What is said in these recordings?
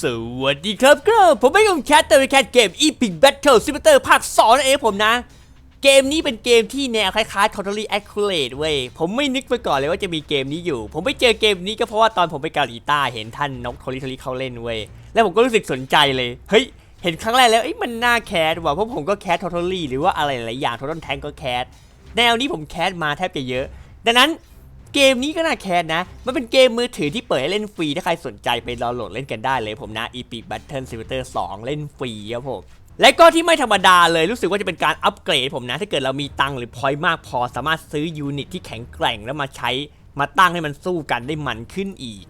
สวัสดีครับก็ผมไม่ยงแคทแต่เป็นแคทเกม Epic Battle Simulator ภาค2นั่นเองผมนะ เกมนี้เป็นเกมที่แนวคล้ายๆ Totally Accurate เว้ย ผมไม่นึกมาก่อนเลยว่าจะมีเกมนี้อยู่ ผมไปเจอเกมนี้ก็เพราะว่าตอนผมไปเกาหลีใต้เห็นท่านนกโทริทริเขาเล่นเว้ย แล้วผมก็รู้สึกสนใจเลย เฮ้ย เห็นครั้งแรกแล้วเอ้มันน่าแคสว่ะเพราะผมก็แคส Totally หรือว่าอะไรหลายอย่าง Total Tank ก็แคสแนวนี้ผมแคสมาแทบจะเยอะ ดังนั้น เกมนี้ก็น่าแคสนะ มันเป็นเกมมือถือที่เปิดให้เล่นฟรี ถ้าใครสนใจไปดาวน์โหลดเล่นกันได้เลยผมนะ Epic Battle Simulator 2 เล่นฟรีครับผมและก็ที่ไม่ธรรมดาเลยรู้สึกว่าจะเป็นการอัปเกรดผมนะ ถ้าเกิดเรามีตังหรือพอยต์มากพอสามารถซื้อยูนิตที่แข็งแกร่งแล้วมาใช้มาตั้งให้มันสู้กันได้มันขึ้นอีก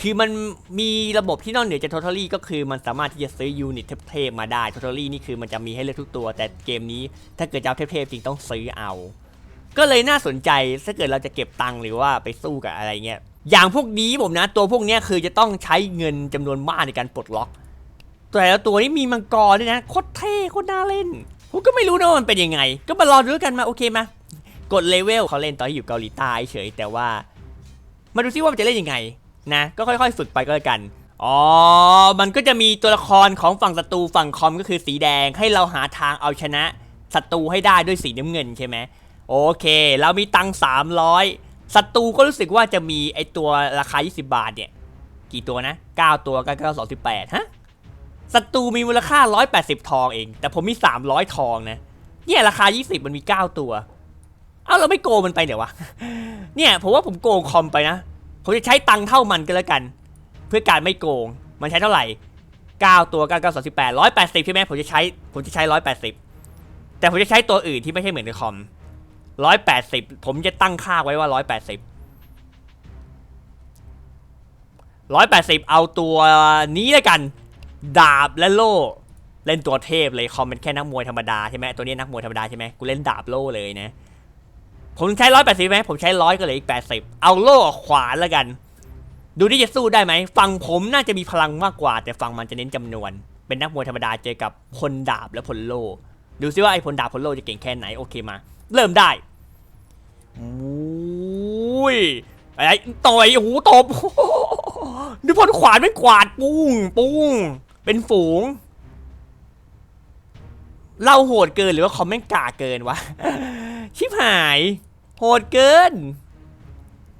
คือมันมีระบบที่นอกเหนือจาก Totally ก็คือมันสามารถที่จะซื้อยูนิตเทพๆมาได้ Totally นี่คือมันจะมีให้เลือกทุกตัว แต่เกมนี้ถ้าเกิดจะเอาเทพๆจริงต้องซื้อเอา ก็เลยน่าสนใจถ้าเกิดเราจะเก็บตังค์หรือว่าไปสู้กับอะไรเงี้ยอย่างพวกนี้ผมนะ ตัวพวกนี้คือจะต้องใช้เงินจำนวนมากในการปลดล็อก แต่ละตัวนี้มีมังกรด้วยนะโคตรเท่โคตรน่าเล่นผมก็ไม่รู้นะมันเป็นยังไง ก็มารอรู้กันมาโอเคมากดเลเวลเขาเล่นตอนที่อยู่เกาหลีใต้เฉยแต่ว่า มาดูซิว่ามันจะเล่นยังไงนะ ก็ค่อยๆ ฝึกไปก็แล้วกันอ๋อ มันก็จะมีตัวละครของฝั่งศัตรูฝั่งคอมก็คือสีแดงให้เราหาทางเอาชนะศัตรูให้ได้ด้วยสีน้ำเงินใช่ไหม โอเค เรามีตังค์300ศัตรูก็รู้สึกว่าจะมีไอตัวราคา 20 บาทเนี่ย กี่ตัวนะ 9 ตัว9 9 2 8ฮะศัตรูมีมูลค่า 180 ทองเอง แต่ผมมี 300 ทองนะ เนี่ยราคา 20 มันมี 9 ตัว เอ้าเราไม่โกงมันไปเดี๋ยววะ เนี่ยผมว่าผมโกงคอมไปนะ ผมจะใช้ตังค์เท่ามันก็แล้วกัน เพื่อการไม่โกง มันใช้เท่าไหร่ 9 ตัว9 9 2 8 180ใช่ไหมผมจะใช้ ผมจะใช้ 180 แต่ผมจะใช้ตัวอื่นที่ไม่ใช่เหมือนในคอม 180ผมจะตั้งค่าไว้ว่า180 180เอาตัวนี้แล้วกัน ดาบและโล่ เล่นตัวเทพเลยคอมเป็นแค่นักมวยธรรมดาใช่ไหมตัวนี้นักมวยธรรมดาใช่ไหมกูเล่นดาบโล่เลยนะ ผมใช้ร้อยแปดสิบไหมผมใช้ร้อยก็เหลยอีกแปดสิบเอาโล่ขวานแล้วกัน ดูที่จะสู้ได้ไหมฝั่งผมน่าจะมีพลังมากกว่า แต่ฝั่งมันจะเน้นจำนวน เป็นนักมวยธรรมดาเจอกับพลดาบและพลโล่ดูซิว่าไอ้พลดาบพลโล่จะเก่งแค่ไหนโอเคมา เริ่มได้อุ้ยอะไรต่อยโอ้โหตบดูพลขวานไม่กวาดปุ้ง ปุ้ง เป็นฝูงเราโหดเกินหรือว่าคอมแม่งกาเกินวะ ชิบหาย โหดเกิน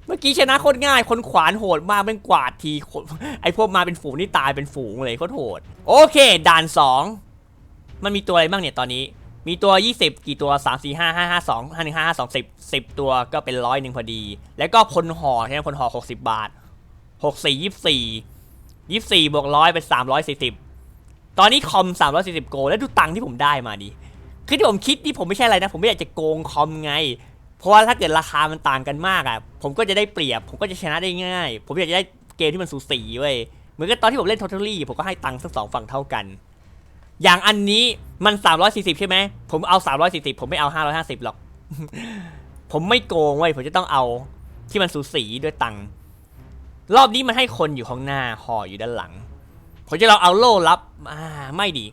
เมื่อกี้ชนะโคตรง่าย คนขวานโหดมากเป็นกวาดทีคนไอพวกมาเป็นฝูงนี่ตายเป็นฝูงเลยโคตรโหด โอเค ด่าน2มันมีตัวอะไรบ้างเนี่ยตอนนี้ มีตัว 20 กี่ตัว 3 4 5 5 5 2 5 1 5 5 2 10 10 ตัวก็เป็นร้อยหนึ่งพอดี แล้วก็พลห่อใช่ไหมพลห่อ60 บาท 64 24 24บวกร้อยเป็น 340 ตอนนี้คอม 340 โก แล้วดูตังค์ที่ผมได้มาดิคือที่ผมคิดนี่ผมไม่ใช่อะไรนะ ผมไม่อยากจะโกงคอมไง เพราะว่าถ้าเกิดราคามันต่างกันมากอะ ผมก็จะได้เปรียบ ผมก็จะชนะได้ง่าย ผมอยากจะได้เกมที่มันสูสีเว้ย เหมือนกับตอนที่ผมเล่น Totally ผมก็ให้ตังค์ทั้งสองฝั่งเท่ากัน อย่างอันนี้มัน 340 ใช่ไหม ผมเอา 340 ผมไม่เอา 550 หรอก ผมไม่โกงเว้ย ผมจะต้องเอาที่มันสูสีด้วยตังค์ รอบนี้มันให้คนอยู่ข้างหน้าห่ออยู่ด้านหลัง ผมจะลองเอาโล่รับอ่าไม่ดี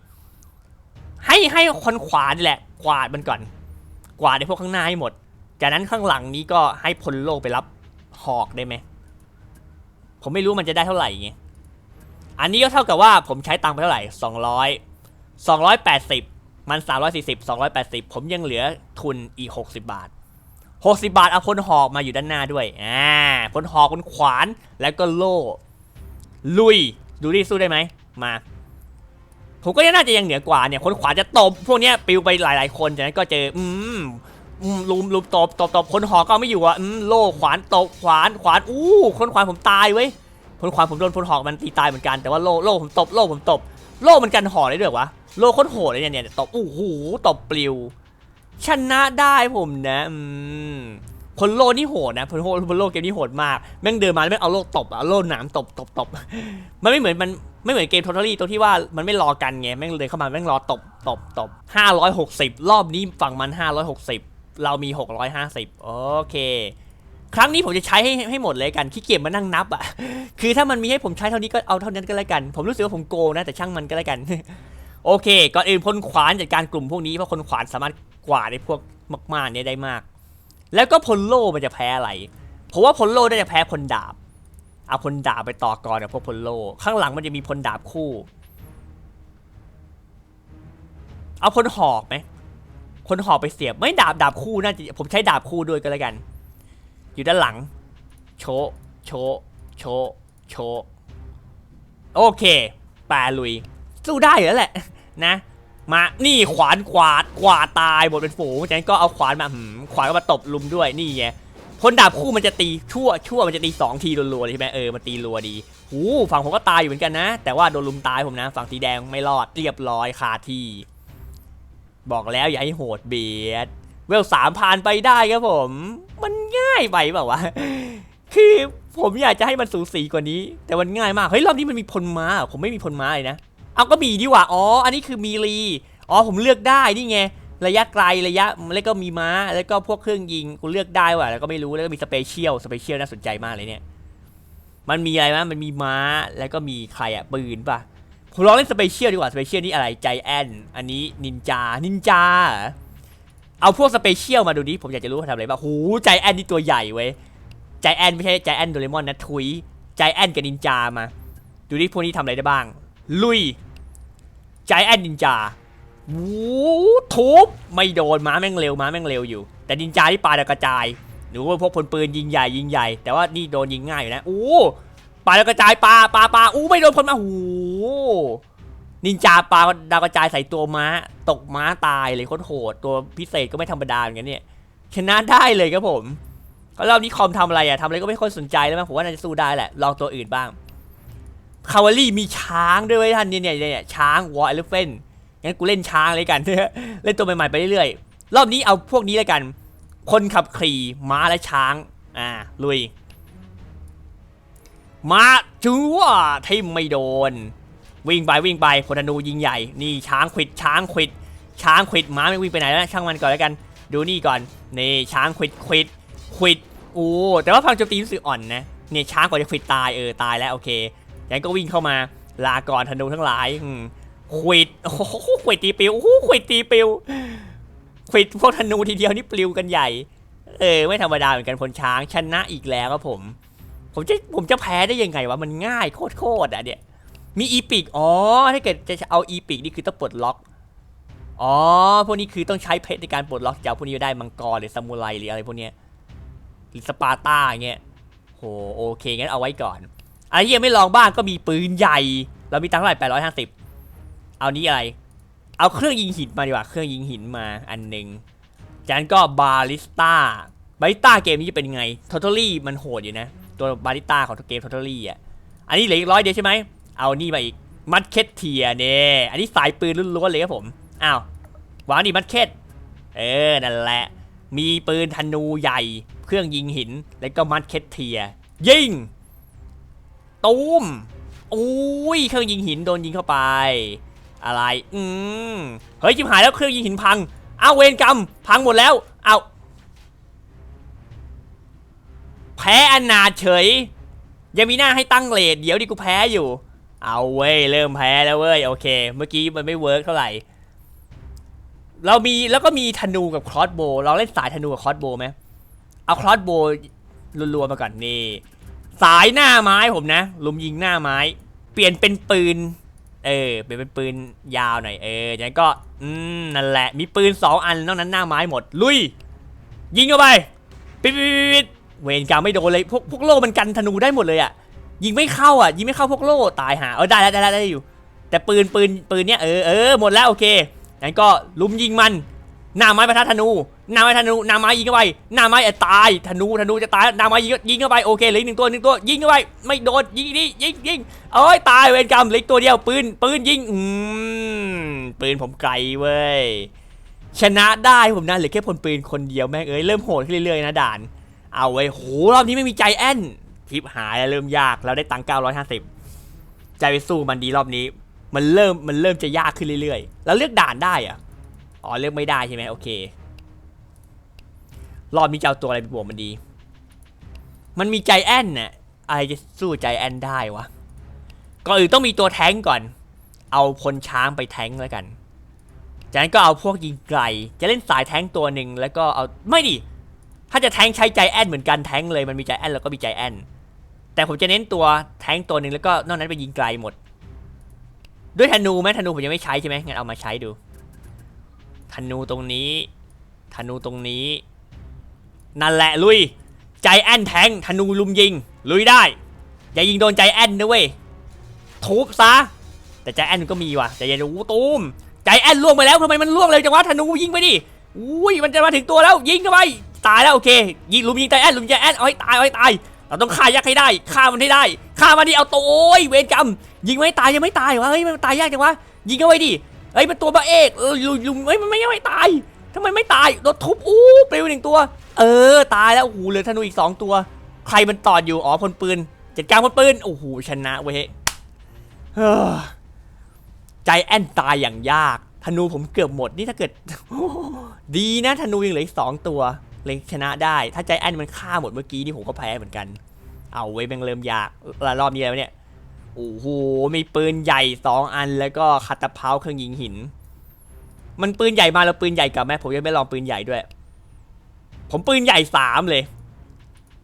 ให้ให้คนขวานี่แหละ กวาดมันก่อน กวาดในพวกข้างหน้าให้หมด จากนั้นข้างหลังนี้ก็ให้พลโลกไปรับหอกได้ไหม ผมไม่รู้มันจะได้เท่าไหร่ไงอันนี้ก็เท่ากับว่าผมใช้ตังค์ไปเท่าไหร่ส องร้อยสองร้อยแปดสิบมันสามร้อยสี่สิบสองร้อยแปดสิบผมยังเหลือทุนอีกหกสิบาทหกสิบาทเอาพลหอกมาอยู่ด้านหน้าด้วย อ่าพลหอกพลขวานแล้วก็โล่ ลุย ดูดิสู้ได้ไหม มา ผมก็น่าจะยังเหนือกว่าเนี่ยคนขวาจะตบ พวกเนี้ยปิวไปหลาย ๆ คนจากนั้นก็เจอ อืมอืมลุมลุมตบตบตบคนหอก็ไม่อยู่อะอืมโล่ขวานตบขวานขวานอู้คนขวานผมตายเว้ยคนขวานผมโดนคนหอกมันตีตายเหมือนกันแต่ว่าโล่โล่ผมตบโล่ผมตบโล่มันกันหอได้ด้วยวะ โล่โคตรโหดเลยเนี่ยเนี่ยตบโอู้หูตบปลิว ชนะได้ผมนะอืมพลโลนี่โหดนะพลโลพลโลเกมนี้โหดมากแม่งเดินมาแล้วแม่งเอาโล่ตบเอาโล่หนามตบตบตบมันไม่เหมือนมันไม่เหมือนเกมทอร์รี่ตรงที่ว่ามันไม่รอกันไงแม่งเลยเข้ามาแม่งรอตบตบตบ560รอบรอบนี้ฝั่งมัน560เรามี650โอเค ครั้งนี้ผมจะใช้ให้ให้หมดเลยกันขี้เกียจมานั่งนับอะคือถ้ามันมีให้ผมใช้เท่านี้ก็เอาเท่านั้นก็แล้วกัน ผมรู้สึกว่าผมโกนะแต่ช่างมันก็แล้วกัน โอเค ก่อนอื่นพลขวานจัดการกลุ่มพวกนี้เพราะคนขวานสามารถกวาดได้พวกมากๆเนี่ยได้มาก แล้วก็พลโล่มันจะแพ้อะไรผมว่าพลโล่น่าจะแพ้พลดาบ เอาพลดาบไปต่อกรกับพวกพลโลข้างหลังมันจะมีพลดาบคู่ เอาพลหอกไหมพลหอกไปเสียบไม่ดาบดาบคู่น่าจะผมใช้ดาบคู่ด้วยก็แล้วกัน อยู่ด้านหลัง โชะโชะโชะโชะโอเคปลาลุย สู้ได้แล้วแหละนะ มานี่ขวานขวาดขวาดตายหมดเป็นฝูงจากนั้นก็เอาขวานมาหืมขวานก็มาตบลุมด้วยนี่ไงพลดาบคู่มันจะตีชั่วชั่วมันจะตีสองทีรัวๆเลยใช่ไหมเออมันตีรัวดีหูฝั่งผมก็ตายอยู่เหมือนกันนะ แต่ว่าโดนลุมตายผมนะ ฝั่งสีแดงไม่รอดเรียบร้อยคาที่บอกแล้วอย่าให้โหดเบียดเวลสามผ่านไปได้ครับผม มันง่ายไปเปล่าคือผมอยากจะให้มันสูสีกว่านี้ แต่มันง่ายมากเฮ้ยรอบนี้มันมีพลม้าผมไม่มีพลม้าเลยนะ เอาก็มีดีกว่าอ๋อ อันนี้คือมีรีอ๋อผมเลือกได้นี่ไงระยะไกลระยะแล้วก็มีม้า แล้วก็พวกเครื่องยิงกูเลือกได้ว่ะแล้วก็ไม่รู้แล้วก็มีสเปเชียลสเปเชียลน่าสนใจมากเลยเนี่ยมันมีอะไรนะมันมีม้าแล้วก็มีใครอะปืนป่ะผมลองเล่นสเปเชียลดีกว่าสเปเชียลนี่อะไรใจแอนอันนี้นินจานินจาเอาพวกสเปเชียลมาดูดิผมอยากจะรู้ว่าทำอะไรบ้างหูใจแอนนี่ตัวใหญ่เว้ยใจแอนไม่ใช่ใจแอนโดเรมอนนะทุยใจแอนกับนินจามา ดูดิพวกนี้ทำอะไรได้บ้าง ลุยใจแอนนินจาวูทุบไม่โดนม้าแม่งเร็วม้าแม่งเร็วอยู่ แต่นินจาที่ปาดาวกระจายหนูว่าพวกพลปืนยิงใหญ่ยิงใหญ่ แต่ว่านี่โดนยิงง่ายอยู่นะอู้ปาดาวกระจายปาปาปาอู้ไม่โดนพลมาโอ้โหนินจาปาดาวกระจายใส่ตัวม้า ตกม้าตายเลยโคตรโหดตัวพิเศษก็ไม่ธรรมดาเหมือนกันเนี่ยชนะได้เลยครับผมก็รอบนี้คอมทำอะไรอะทำอะไรก็ไม่ค่อยสนใจแล้วมั้งผมว่าน่าจะสู้ได้แหละลองตัวอื่นบ้าง คาวารี่มีช้างด้วยเว้ท่านเนี่ยเนี่ยเนี่ยช้างวอลเลฟเฟนงั้นกูเล่นช้างเลยกันเล่นตัวใหม่ๆไปเรื่อยๆ รอบนี้เอาพวกนี้เลยกัน คนขับขี่ม้าและช้าง อ่าลุย ม้าจัวทิมไม่โดน วิ่งไปวิ่งไปพลนูยิงใหญ่ นี่ช้างขิดช้างขิด ช้างขิดม้าไม่วิ่งไปไหนแล้วช่างมันก่อนแล้วกัน ดูนี่ก่อน นี่ช้างขิดขิดขิดโอ้แต่ว่าพังโจมตีรู้สึกอ่อนนะ เนี่ยช้างกว่าจะขิดตายเออตายแล้วโอเค ยังก็วิ่งเข้ามาลาก่อนธนูทั้งหลายอืมขวิดโอ้โหขวิดตีปิวโอ้โหขวิดตีปิวขวิดพวกธนูทีเดียวนี่ปลิวกันใหญ่ เออ ไม่ธรรมดาเหมือนกันพลช้างชนะอีกแล้วครับผม ผมจะผมจะแพ้ได้ยังไงวะมันง่ายโคตรๆอะเนี่ยมีอีพิกอ๋อถ้าเกิดจะเอาอีพิกนี่คือต้องปลดล็อกอ๋อ พวกนี้คือต้องใช้เพชรในการปลดล็อกจะเอาพวกนี้ได้มังกรหรือซามูไรหรืออะไรพวกเนี้ยหรือสปาร์ตาอย่างเงี้ยโหโอเคงั้นเอาไว้ก่อน อะไรที่ยังไม่ลองบ้างก็มีปืนใหญ่ เรามีตังค์เท่าไหร่แปดร้อยห้าสิบเอานี้อะไร เอาเครื่องยิงหินมาดีกว่า เครื่องยิงหินมาอันหนึ่งจากนั้นก็บาลิสตาบาลิสตาเกมนี้จะเป็นไงทอต a ลี่มันโหดอยู่นะ ตัวบาลิสตาของเกมทอต a ลี่อะ อันนี้เหลืออีกร้อยเดียวใช่ไหม เอานี่มาอีก มัดเคทเทียเนี่ยอันนี้สายปืนล้วนๆเลยครับผม อ้าววางดิมัดเคทเออ นั่นแหละ มีปืนธนูใหญ่ เครื่องยิงหิน แล้วก็มัดเคทเทีย ยิง ตูมอุ้ยเครื่องยิงหินโดนยิงเข้าไป อะไร อืมเฮ้ยจิมหายแล้วเครื่องยิงหินพังเอาเวรกรรมพังหมดแล้วเอาแพ้อนาเฉย ยังมีหน้าให้ตั้งเลทเดี๋ยวดิกูแพ้อยู่ เอาเว้ยเริ่มแพ้แล้วเว้ยโอเค เมื่อกี้มันไม่เวิร์กเท่าไหร่ เรามีแล้วก็มีธนูกับครอสโบเราเล่นสายธนูกับครอสโบไหมเอาครอสโบว์รัวๆมาก่อนนี่ สายหน้าไม้ผมนะลุมยิงหน้าไม้ เปลี่ยนเป็นปืน เออ เปลี่ยนเป็นปืนยาวหน่อยเอออย่างนั้นก็อืมนั่นแหละ มีปืนสองอันนอกนั้นหน้าไม้หมด ลุย ยิงเข้าไปปิดปิดปิดเวรกรรมไม่โดนเลยพวกพวกโล่มันกันธนูได้หมดเลยอะยิงไม่เข้าอะยิงไม่เข้าพวกโล่ตายหาเออได้แล้วได้แล้วได้อยู่ แต่ปืนปืนปืนเนี้ยเออเออหมดแล้วโอเคงั้นก็ลุมยิงมัน หน้าไม้ประทัดธนูหน้าไม้ธนูหน้าไม้ยิงเข้าไปหน้าไม้เออตายธนูธนูจะตายหน้าไม้ยิงยิงเข้าไปโอเคเหลืออกหนึ่งตัวหนึ่งตัวยิงเข้าไปไม่โดนยิงนี่ยิงยิงเอ้ยตายเวรกรรมเหลืออกตัวเดียวปืนปืนยิงอืมปืนผมไกลเว้ยชนะได้ผมนะเหลือแค่พลปืนคนเดียวแม่งเอ้ยเริ่มโหดขึ้นเรื่อยๆนะด่าน เอาไว้โหรอบนี้ไม่มีใจแอนทิปหายแล้วเริ่มยากเราได้ตังค์950 ใจไปสู้มันดีรอบนี้ มันเริ่มมันเริ่มจะยากขึ้นเรื่อยๆ แล้วเลือกด่านได้อะ อ๋อเลือกไม่ได้ใช่ไหมโอเค รอบนี้จะเอาตัวอะไรไปบวกมันดี มันมีใจแอนน่ะอะไรจะสู้ใจแอนได้วะก่อนอื่นต้องมีตัวแท้งก่อน เอาพลช้างไปแท้งแล้วกัน จากนั้นก็เอาพวกยิงไกล จะเล่นสายแท้งตัวหนึ่งแล้วก็เอาไม่ดิ ถ้าจะแท้งใช้ใจแอนเหมือนกันแท้งเลยมันมีใจแอนแล้วก็มีใจแอนแต่ผมจะเน้นตัวแทงตัวหนึ่งแล้วก็นอกนั้นไปยิงไกลหมด ด้วยธนูไหมธนูผมยังไม่ใช้ใช่ไหมงั้นเอามาใช้ดู ธนูตรงนี้ ธนูตรงนี้ นั่นแหละลุย ใจแอนแทงธนูลุมยิง ลุยได้ อย่ายิงโดนใจแอนนะเว้ย ทุบซะ แต่ใจแอนมันก็มีว่ะใจเย็นอู้ตูม ใจแอนล่วงไปแล้วทำไมมันล่วงเร็วจังวะธนูยิงไปดิอุ้ยมันจะมาถึงตัวแล้วยิงเข้าไป ตายแล้วโอเค ยิงลุมยิงใจแอนลุมใจแอนอาให้ตายอาให้ตาย เราต้องฆ่ายักษ์ให้ได้ ฆ่ามันให้ได้ ฆ่ามันดิเอาตัวโอ้ยเวรกรรม ยิงไม่ตายยังไม่ตายวะเฮ้ยมันตายยากจังวะ ยิงเข้าไปดิ เฮ้ยเป็นตัวพระเอกเออลุมลุมเฮ้ยมันไม่ไม่ตายทำไมไม่ตายโดนทุบอู้ปลิวหนึ่งตัว เออตายแล้วโอ้โหเหลือธนูอีกสองตัว ใครมันตอดอยู่อ๋อพลปืนจัดการพลปืนโอ้โหชนะเว้ยเฮ้อใจแอนตายอย่างยากธนูผมเกือบหมดนี่ถ้าเกิด ดีนะธนูยังเหลืออีกสองตัวเลยชนะได้ ถ้าใจแอนมันฆ่าหมดเมื่อกี้นี่ผมก็แพ้เหมือนกัน เอาไว้แม่งเริ่มยากล้วรอบนี้แล้วเนี่ย โอ้โห มีปืนใหญ่สองอัน แล้วก็คาตาเพาเครื่องยิงหิน มันปืนใหญ่มาแล้วปืนใหญ่กับไหมผมยังไม่ลองปืนใหญ่ด้วย ผมปืนใหญ่สามเลย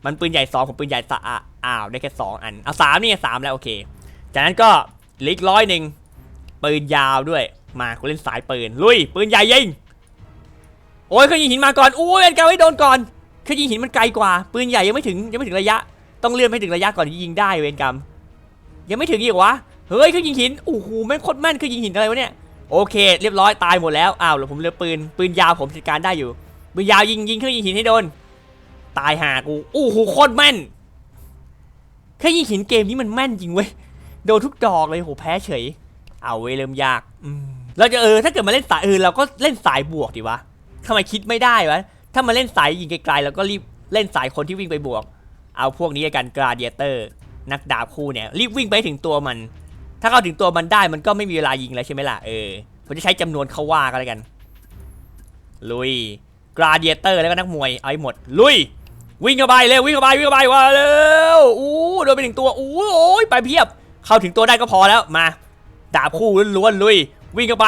มันปืนใหญ่สองผมปืนใหญ่สะอ้าวได้แค่สองอัน เอาสามนี่สามแล้วโอเค จากนั้นก็ลิกร้อยหนึ่งปืนยาวด้วย มากูเล่นสายปืน ลุย ปืนใหญ่ยิง โอ้ยเครื่องยิงหินมาก่อนอุ้ยเอ็นกาไว้โดนก่อนเครื่องยิงหินมันไกลกว่า ปืนใหญ่ยังไม่ถึงยังไม่ถึงระยะ ต้องเลื่อนไปถึงระยะก่อนที่ยิงได้เวรกรรม ยังไม่ถึงอีกวะ เฮ้ยเครื่องยิงหิน โอ้โหแม่งโคตรแม่นเครื่องยิงหินอะไรวะเนี่ย โอเค เรียบร้อยตายหมดแล้ว อ้าวเหลือผมเหลือปืน ปืนยาวผมจัดการได้อยู่ ปืนยาวยิงยิงเครื่องยิงหินให้โดน ตายหากู โอ้โหโคตรแม่น เครื่องยิงหินเกมนี้มันแม่นจริงเว้ย โดนทุกดอกเลยโหแพ้เฉย เอาเว้ยเริ่มยากอืมเราจะเออถ้าเกิดมาเล่นสายเออเราก็เล่นสายบวกดิวะทำไมคิดไม่ได้วะ ถ้ามาเล่นสายยิงไกลๆเราก็รีบเล่นสายคนที่วิ่งไปบวก เอาพวกนี้กันกราเดียเตอร์ นักดาบคู่เนี่ยรีบวิ่งไปถึงตัวมัน ถ้าเข้าถึงตัวมันได้มันก็ไม่มีเวลายิงแล้วใช่ไหมล่ะเออผมจะใช้จำนวนเขาว่ากันแล้วกัน ลุยกราเดียเตอร์แล้วก็นักมวยเอาให้หมด ลุย วิ่งเข้าไปเร็ววิ่งเข้าไปวิ่งเข้าไปว่าเร็วอู้โดนไปหนึ่งตัวอู้โอ้ยไปเพียบ เข้าถึงตัวได้ก็พอแล้วมาดาบคู่ล้วนๆลุย วิ่งเข้าไป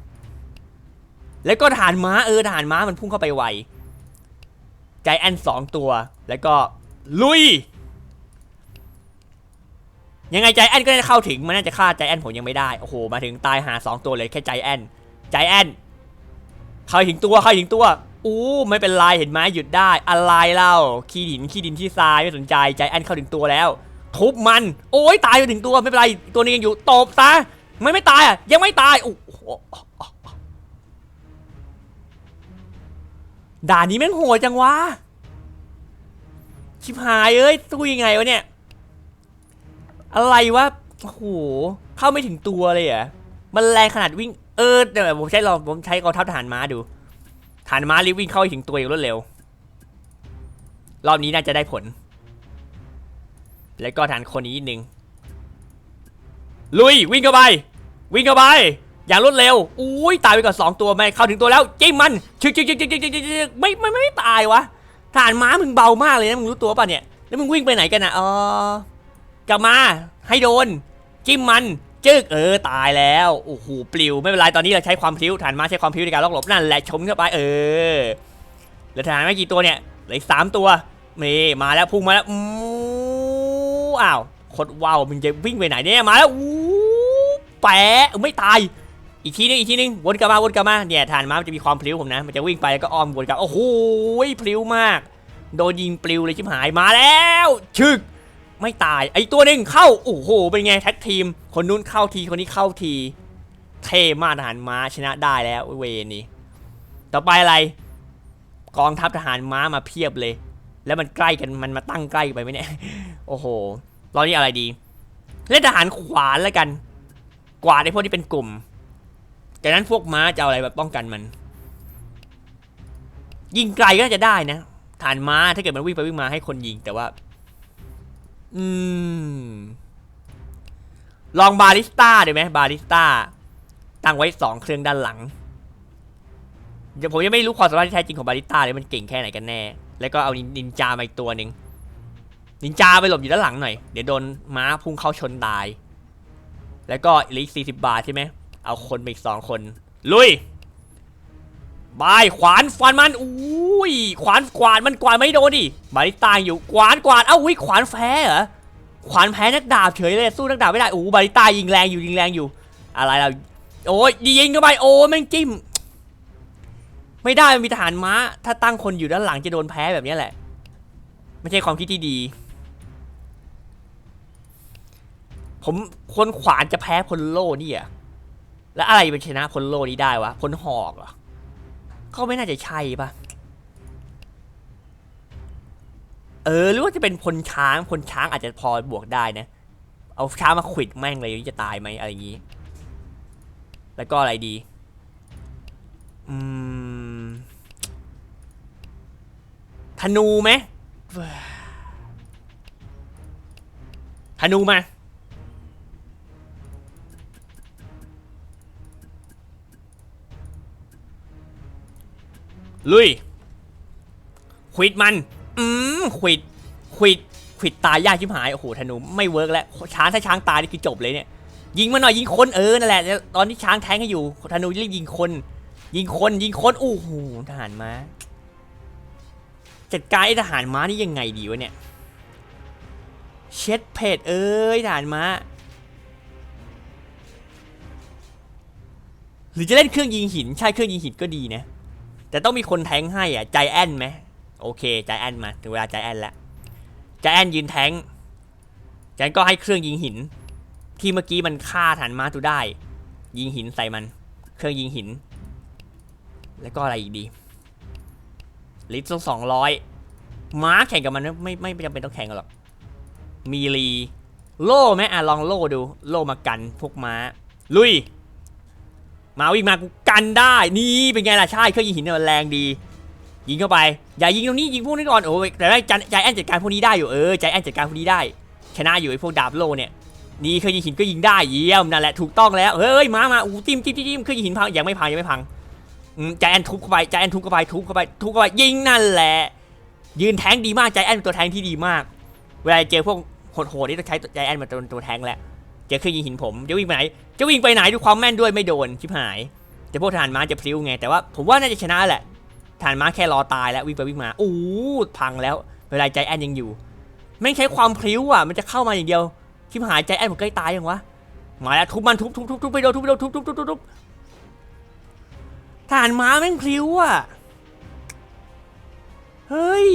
แล้วก็ฐานม้าเออฐานม้ามันพุ่งเข้าไปไว ใจแอนสองตัว แล้วก็ลุย ยังไงใจแอนก็จะเข้าถึง มันน่าจะฆ่าใจแอนผมยังไม่ได้ โอ้โห มาถึงตายหาสองตัวเลยแค่ใจแอนใจแอนเข้าถึงตัวเข้าถึงตัวอู้ไม่เป็นไรเห็นไหมหยุดได้ อะไรเล่าขี้ดินขี้ดินที่ทรายไม่สนใจใจแอนเข้าถึงตัวแล้ว ทุบมัน โอ้ยตายไปถึงตัวไม่เป็นไรตัวนี้ยังอยู่ตบซะไม่ไม่ตายอะยังไม่ตายโอ้โห ด่านนี้แม่งโหดจังวะ ชิบหายเอ้ยสู้ยังไงวะเนี่ย อะไรวะ โอ้โห เข้าไม่ถึงตัวเลยเหรอะมันแรงขนาดวิ่ง เออเดี๋ยวผมใช้ลองผมใช้กองทัพทหารม้าดูทหารม้ารีบวิ่งเข้าถึงตัวอย่างรวดเร็ว รอบนี้น่าจะได้ผล แล้วก็ทหารคนนี้นิดนึง ลุยวิ่งเข้าไป วิ่งเข้าไป อย่างรวดเร็ว อุ้ยตายไปก่อนสองตัวไม่เข้าถึงตัวแล้วจิ้มมันชึกชึกชึกชึกชึกชึกชึกไม่ไม่ไม่ไม่ตายวะทหารม้ามึงเบามากเลยนะมึงรู้ตัวป่ะเนี่ยแล้วมึงวิ่งไปไหนกันนะอ๋อกลับมาให้โดน จิ้มมันจึกเออตายแล้วโอ้โหปลิวไม่เป็นไรตอนนี้เราใช้ความพลิ้วฐานม้าใช้ความพลิ้วในการล็อกหลบนั่นแหละชมเข้าไปเออเหลือฐานไม่กี่ตัวเนี่ยเหลือสามตัวนี่มาแล้วพุ่งมาแล้วอู้อ้าวโคตรว้าวมึงจะวิ่งไปไหนเนี่ยมาแล้วอู้แปะไม่ตาย อีกทีนึงอีกทีนึงวนกลับมาวนกลับมาเนี่ยฐานม้ามันจะมีความพลิ้วผมนะ มันจะวิ่งไปแล้วก็อ้อมวนกลับโอ้โหพลิ้วมาก โดนยิงปลิวเลยชิบหายมาแล้วชึกไม่ตายไอตัวหนึ่งเข้าโอ้โหเป็นไงแท็กทีม คนนู้นเข้าทีคนนี้เข้าทีเท่มากทหารม้าชนะได้แล้วเวนี่ต่อไปอะไร กองทัพทหารม้ามาเพียบเลย แล้วมันใกล้กันมันมาตั้งใกล้ไปไหมเนี่ยโอ้โหรอบนี้อะไรดี เล่นทหารขวานแล้วกัน กวาดไอ้พวกที่เป็นกลุ่ม จากนั้นพวกม้าจะเอาอะไรแบบป้องกันมัน ยิงไกลก็น่าจะได้นะ ฐานม้าถ้าเกิดมันวิ่งไปวิ่งมาให้คนยิงแต่ว่า อืม ลองบาริสต้าดีไหมบาริสต้าตั้งไว้สองเครื่องด้านหลังเดี๋ยวผมยังไม่รู้ความสามารถที่แท้จริงของบาริสต้าเลยมันเก่งแค่ไหนกันแน่ แล้วก็เอานินจามาอีกตัวหนึ่งนินจาไปหลบอยู่ด้านหลังหน่อย เดี๋ยวโดนม้าพุ่งเข้าชนตาย แล้วก็อีกสี่สิบบาทใช่ไหม เอาคนไปอีกสองคน ลุยบายขวานฟันมันอุ้ยขวานกวาดมันกวาดไม่โดนดิบาริสตาอยู่กวาดกวาดเอ้าวิขวานแพ้เหรอขวานแพ้นักดาบเฉยเลยสู้นักดาบไม่ได้โอ้บาริสตายิงแรงอยู่ยิงแรงอยู่ อะไรเราโอ้ยยิงเข้าไปโอ้แม่งจิ้มไม่ได้มันมีทหารม้า ถ้าตั้งคนอยู่ด้านหลังจะโดนแพ้แบบนี้แหละ ไม่ใช่ความคิดที่ดี ผมคนขวานจะแพ้พลโล่นี่อะ แล้วอะไรเป็นชนะพลโลนี้ได้วะพลหอกเหรอเขาไม่น่าจะใช่ปะเออหรือว่าจะเป็นพลช้างพลช้างอาจจะพอบวกได้นะ เอาช้างมาขวิดแม่งเลยจะตายไหมอะไรอย่างนี้ แล้วก็อะไรดีอืมธนูไหมธนูมา ลุยควิดมัน อืมควิดควิดควิดตายยากชิบหาย โอ้โหธนูไม่เวิร์กแล้ว ช้างถ้าช้างตายนี่คือจบเลยเนี่ย ยิงมาหน่อยยิงคนเออนั่นแหละ ตอนที่ช้างแทงให้อยู่ ธนูรีบยิงคน ยิงคนยิงคน โอ้โหทหารม้า จัดการไอ้ทหารม้านี่ยังไงดีวะเนี่ย เช็ดเพจเอ้ยทหารม้า หรือจะเล่นเครื่องยิงหิน ใช่เครื่องยิงหินก็ดีนะ แต่ต้องมีคนแทงให้อะ ใจแอนไหมโอเค ใจแอนมา ถึงเวลาใจแอนแล้ว ใจแอนยืนแทงฉันก็ให้เครื่องยิงหิน ที่เมื่อกี้มันฆ่าฐานม้าตูได้ ยิงหินใส่มัน เครื่องยิงหิน แล้วก็อะไรอีกดี ลิตรสองร้อยม้าแข่งกับมันไม่ไม่ไมจำเป็นต้องแข่งกันหรอก มีรีโล่ไหมอะลองโล่ดู โล่มากันพวกม้า ลุย มาวิ่งมากูกันได้นี่เป็นไงล่ะใช่เครื่องยิงหินเนี่ยมันแรงดี ยิงเข้าไป อย่ายิงตรงนี้ยิงพวกนี้ก่อนโอ้ยแต่ได้ใจใจแอนจัดการพวกนี้ได้อยู่เออใจแอนจัดการพวกนี้ได้ ชนะอยู่ไอ้พวกดาบโลเนี่ยนี่เครื่องยิงหินก็ยิงได้เยี่ยมนั่นแหละถูกต้องแล้วเฮ้ยมามาอู้จิ้มจิ้มจิ้มจิ้มเครื่องยิงหินพังยังไม่พังยังไม่พังใจแอนทุบเข้าไปใจแอนทุบเข้าไปทุบเข้าไปทุบเข้าไปยิงนั่นแหละ ยืนแทงดีมากใจแอนเป็นตัวแทงที่ดีมาก เวลาเจอพวกโหดๆนี่ต้องใช้ใจแอนมาเป็นตัวแทงแหละ จอเครื่องยิงหินผมจะวิ่งไปไหน จะวิ่งไปไหนดูความแม่นด้วยไม่โดนชิบหายแต่พวกทหารม้าจะพลิ้วไงแต่ว่าผมว่าน่าจะชนะแหละทหารม้าแค่รอตายแล้ววิ่งไปวิ่งมาอู้พังแล้ว เวลาใจแอนยังอยู่ไม่งใช้ความพลิ้วอะมันจะเข้ามาอย่างเดียวชิบหายใจแอนผมใกล้ตายยังวะมาแล้วทุบมันทุบทุบทุบทุบไปโดนทุบไปโดนทุบทุบทุบทุบทุบทหารม้าแม่งพลิ้วอะเฮ้ย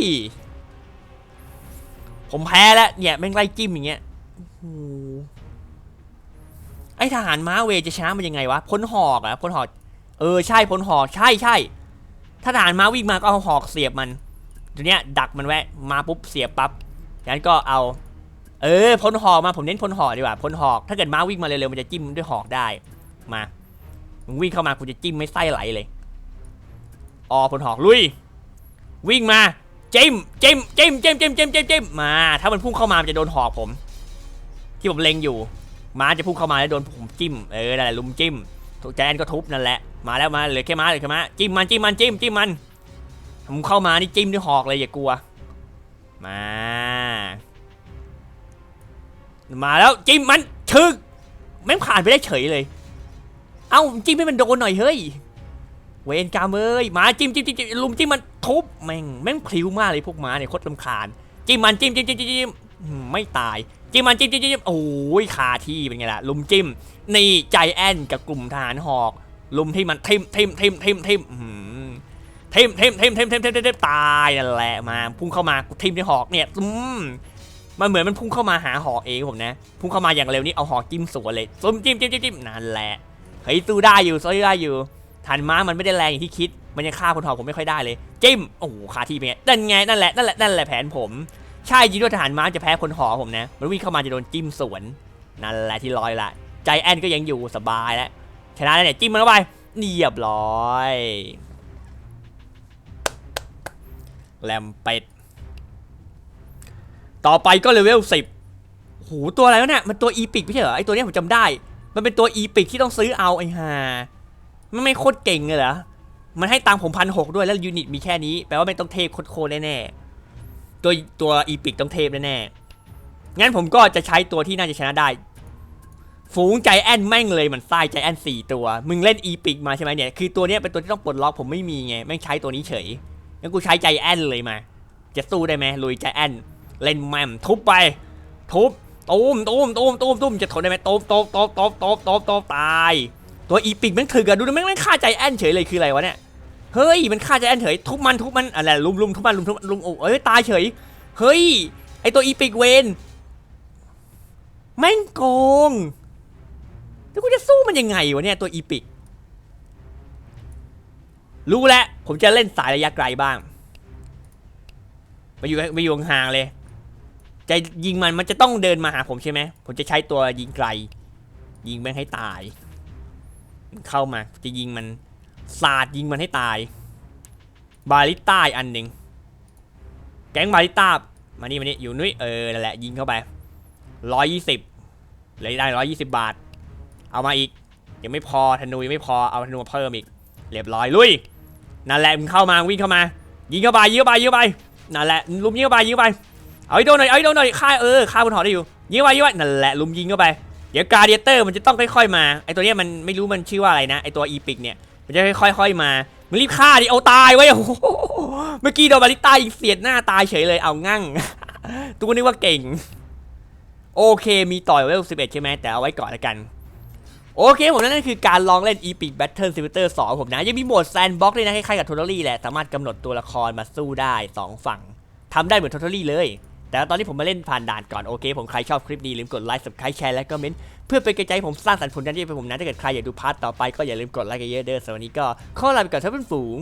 ผมแพ้แล้วเนี่ยแม่งไล่จิ้มอย่างเงี้ยโอ้ ไอทหารม้าเวจะชนะมันยังไงวะพ้นหอกอะพ้นหอกเออใช่พ้นหอกใช่ใช่ถ้าทหารม้าวิ่งมาก็เอาหอกเสียบมันทีเนี้ยดักมันแวะมาปุ๊บเสียบปั๊บงั้นก็เอา เออพ้นหอกมาผมเน้นพ้นหอกดีกว่าพ้นหอกถ้าเกิดม้าวิ่งมาเร็วๆมันจะจิ้มด้วยหอกได้มามึงวิ่งเข้ามากูจะจิ้มไม่ไส้ไหลเลยออผนหอกลุย วิ่งมาจิ้มจิ้มจิ้มจิ้มจิ้มจิ้มจิ้มมา ถ้ามันพุ่งเข้ามามันจะโดนหอกผม ที่ผมเล็งอยู่ ม้าจะพุ่งเข้ามาแล้วโดนผมจิ้มเออนั่นแหละลุมจิ้มถูกแจนก็ทุบนั่นแหละมาแล้วมาเหลือแค่ม้าเหลือแค่ม้าจิ้มมันจิ้มมันจิ้มจิ้มมันผมเข้ามานี่จิ้มด้วยหอกเลยอย่ากลัว มา มาแล้วจิ้มมันชึกแม่งผ่านไปได้เฉยเลย เอ้าจิ้มให้มันโดนหน่อยเฮ้ยเวนกรรมเอ้ยมาจิ้มจิ้มจิ้มจิ้มลุมจิ้มมันทุบแม่งแม่งพลิ้วมากเลยพวกม้าเนี่ยโคตรลำคาญจิ้มมันจิ้มจิ้มจิ้มจิ้มไม่ตาย จิ้มมันจิ้มจิ้มจิ้มโอ้ยคาที่เป็นไงล่ะลุมจิ้มนี่ใจแอนกับกลุ่มทหารหอกลุมที่มันทิมทิมทิมทิมทิมทิมทิมทิมทิมทิมทิมทิมทิมตายนั่นแหละมาพุ่งเข้ามาทิมด้วยหอกเนี่ยอืมมันเหมือนมันพุ่งเข้ามาหาหอกเองผมนะ พุ่งเข้ามาอย่างเร็วนี่เอาหอกจิ้มสวนเลยซุ่มจิ้มจิ้มจิ้มจิ้มนั่นแหละเฮ้ยสู้ได้อยู่สู้ได้อยู่ฐานม้ามันไม่ได้แรงอย่างที่คิด มันยังฆ่าคนหอกผมไม่ค่อยได้เลย จิ้มโอ้โหคาที่เป็นไงนั่นไงนั่นแหละนั่นแหละนั่นแหละแผนผม ใช่จริงด้วยทหารม้าจะแพ้คนหอผมนะ มันวิ่งเข้ามาจะโดนจิ้มสวน นั่นแหละที่ลอยละ ใจแอนก็ยังอยู่สบายแล้ว ชนะแล้วเนี่ยจิ้มมันเข้าไปเรียบร้อยแลมเป็ด ต่อไปก็เลเวลสิบโหตัวอะไรวะเนี่ย มันตัวอีพิกไม่ใช่เหรอ ไอตัวนี้ผมจำได้ มันเป็นตัวอีพิกที่ต้องซื้อเอาไอ้ห่ามันไม่โคตรเก่งเลยเหรอ มันให้ตังผมพันหกด้วยแล้วยูนิตมีแค่นี้ แปลว่าไม่ต้องเทโคตรๆแน่ๆ ตัวตัวอีพิกต้องเทพแน่ๆ งั้นผมก็จะใช้ตัวที่น่าจะชนะได้ ฝูงใจแอนแม่งเลยมันไส้ใจแอนสี่ตัว มึงเล่นอีพิกมาใช่ไหมเนี่ย คือตัวเนี้ยเป็นตัวที่ต้องปลดล็อกผมไม่มีไง แม่งใช้ตัวนี้เฉย งั้นกูใช้ใจแอนเลยมา จะสู้ได้ไหมลุยใจแอนเล่นแมมทุบไป ทุบตูมตูมตูมตูมตูมจะทนได้ไหมตูมตูมตูมตูมตูมตูมตูมตาย ตัวอีปิกแม่งถึกอะดูดิแม่งแม่งฆ่าใจแอนเฉยเลยคืออะไรวะเนี่ย เฮ้ยมันฆ่าใจแอนเฉยทุบมันทุบมันอะไรลุมลุมทุบมันลุมทุบลุมโอ้ยตายเฉย เฮ้ยไอตัวอีปิกเวนแม่งโกงแล้วกูจะสู้มันยังไงวะเนี่ยตัวอีปิก รู้แล้วผมจะเล่นสายระยะไกลบ้างมาอยู่มาอยู่ห่างเลย จะยิงมันมันจะต้องเดินมาหาผมใช่ไหมผมจะใช้ตัวยิงไกล ยิงแม่งให้ตาย เข้ามาจะยิงมัน สาดยิงมันให้ตาย บาลิต้าอันหนึ่งแก๊งบาลิต้ามานี่มานี่อยู่นุ้ยเออนั่นแหละยิงเข้าไปร้อยยี่สิบเลยได้ร้อยยี่สิบบาท เอามาอีก ยังไม่พอธนูยังไม่พอเอาธนูมาเพิ่มอีกเรียบร้อยลุยนั่นแหละมึงเข้ามาวิ่งเข้ามา ยิงเข้าไปยิงเข้าไปยิงเข้าไปนั่นแหละลุมยิงเข้าไปยิงเข้าไปเอาไอ้โดนหน่อยเอาไอ้โดนหน่อยฆ่าเออฆ่าบนหอได้อยู่ยิงไปยิงไปนั่นแหละลุมยิงเข้าไปเดี๋ยวกาเดียเตอร์มันจะต้องค่อยๆมาไอ้ตัวเนี้ยมันไม่รู้มันชื่อว่าอะไรนะไอ้ตัวอีพิกเนี่ย มันจะค่อยๆมามึงรีบฆ่าดิเอาตายไว้โอ้โหเมื่อกี้โดนบาริต้ายิงเสียดหน้าตายเฉยเลยเอางั้งตัวนึกว่าเก่ง โอเคมีต่อยเวล11 ใช่ไหมแต่เอาไว้ก่อนละกัน โอเคผมนั่นคือการลองเล่น Epic Battle Simulator 2 ผมนะ ยังมีโหมด Sandbox ด้วยนะคล้ายๆกับ Totally แหละ สามารถกำหนดตัวละครมาสู้ได้ 2 ฝั่งทำได้เหมือน Totally เลย แต่ตอนนี้ผมมาเล่นผ่านด่านก่อนโอเค ผมใครชอบคลิปนี้ลืมกดไลค์ subscribe แชร์และก็เมนต์เพื่อเป็นกำลังใจผมสร้างสรรค์ผลงานที่เป็นผมนะถ้าเกิดใครอยากดูพาร์ทต่อไปก็อย่าลืมกดไลค์กันเยอะเด้อสำหรับวันนี้ก็ขอลาไปก่อนท่านผู้ฝูง